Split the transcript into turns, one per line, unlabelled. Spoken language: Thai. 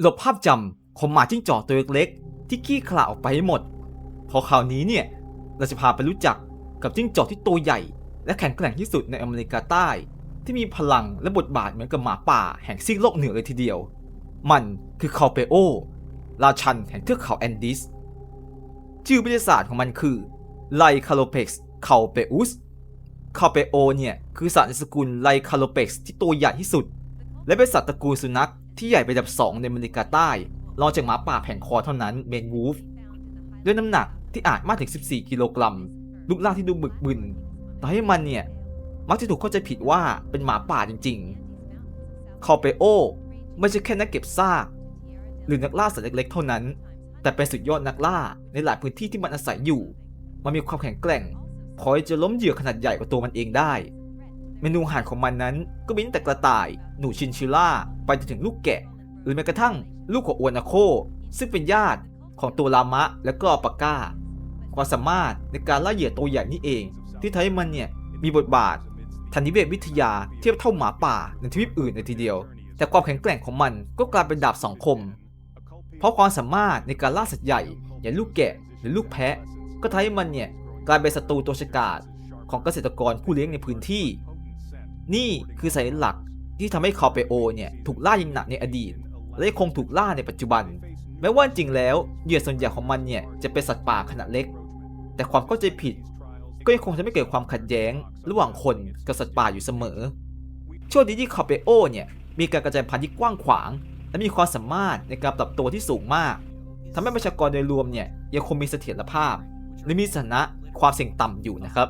หลบภาพจำของหมาจิ้งจอกตัวเล็กๆที่ขี้ขลาดออกไปให้หมด พอคราวนี้เนี่ยเราจะพาไปรู้จักกับจิ้งจอกที่ตัวใหญ่ และแข็งแกร่งที่สุดในอเมริกาใต้ ที่มีพลังและบทบาทเหมือนกับหมาป่าแห่งซีกโลกเหนือเลยทีเดียว มันคือคาเปโอ ราชันแห่งเทือกเขาแอนดิส ชื่อวิทยาศาสตร์ของมันคือไลคาโลเพ็กซ์คาเปอุสคาเปโอเนี่ยคือสัตว์ในสกุลไลคาโลเพ็กซ์ที่ตัวใหญ่ที่สุด และเป็นสัตว์ตระกูลสุนัข ที่ใหญ่เป็นอันดับสองในอเมริกาใต้รองจากหมาป่าแผงคอเท่านั้นเมนวูฟด้วยน้ำหนักที่อาจมากถึง 14 กิโลกรัมรูปร่างที่ดูบึกบึนต่ให้มันเนี่ย มักจะถูกเข้าใจผิดว่าเป็นหมาป่าจริงๆคาเปโอไม่ใช่แค่นักเก็บซากหรือนักล่าสัตว์เล็กๆเท่านั้น แต่เป็นสุดยอดนักล่าในหลายพื้นที่ที่มันอาศัยอยู่ มันมีความแข็งแกร่งพอจะล้มเหยื่อขนาดใหญ่กว่าตัวมันเองได้ เมนูอาหารของมันนั้นก็มีตั้งแต่กระต่าย หนูชินชิล่า ไปจนถึงลูกแกะ หรือแม้กระทั่งลูกของอวนาโค ซึ่งเป็นญาติของตัวลามะและก็อปาก้า ความสามารถในการล่าเหยื่อตัวใหญ่นี่เอง ที่ทำให้มันเนี่ยมีบทบาททางนิเวศวิทยาเทียบเท่าหมาป่าในทวีปอื่นในทีเดียว แต่ความแข็งแกร่งของมันก็กลายเป็นดาบสองคม เพราะความสามารถในการล่าสัตว์ใหญ่ อย่างลูกแกะหรือลูกแพะ ก็ทำให้มันเนี่ยกลายเป็นศัตรูตัวฉกาจของเกษตรกรผู้เลี้ยงในพื้นที่ นี่คือสาเหตุหลักที่ทำให้คาเปโอเนี่ยถูกล่าอยิงหนักในอดีต และยังคงถูกล่าในปัจจุบัน แม้ว่าจริงแล้วเหยื่อส่วนใหญ่ของมันเนี่ยจะเป็นสัตว์ป่าขนาดเล็ก แต่ความเข้าใจผิด ก็ยังคงทำให้เกิดความขัดแย้ง ระหว่างคนกับสัตว์ป่าอยู่เสมอช่วงนี้ที่คาเปโอเนี่ยมีการกระจายพันธุ์ที่กว้างขวาง และมีความสามารถในการปรับตัวที่สูงมากทำให้ประชากรโดยรวมเนี่ยยังคงมีเสถียรภาพ และมีสถานะความเสี่ยงต่ำอยู่นะครับ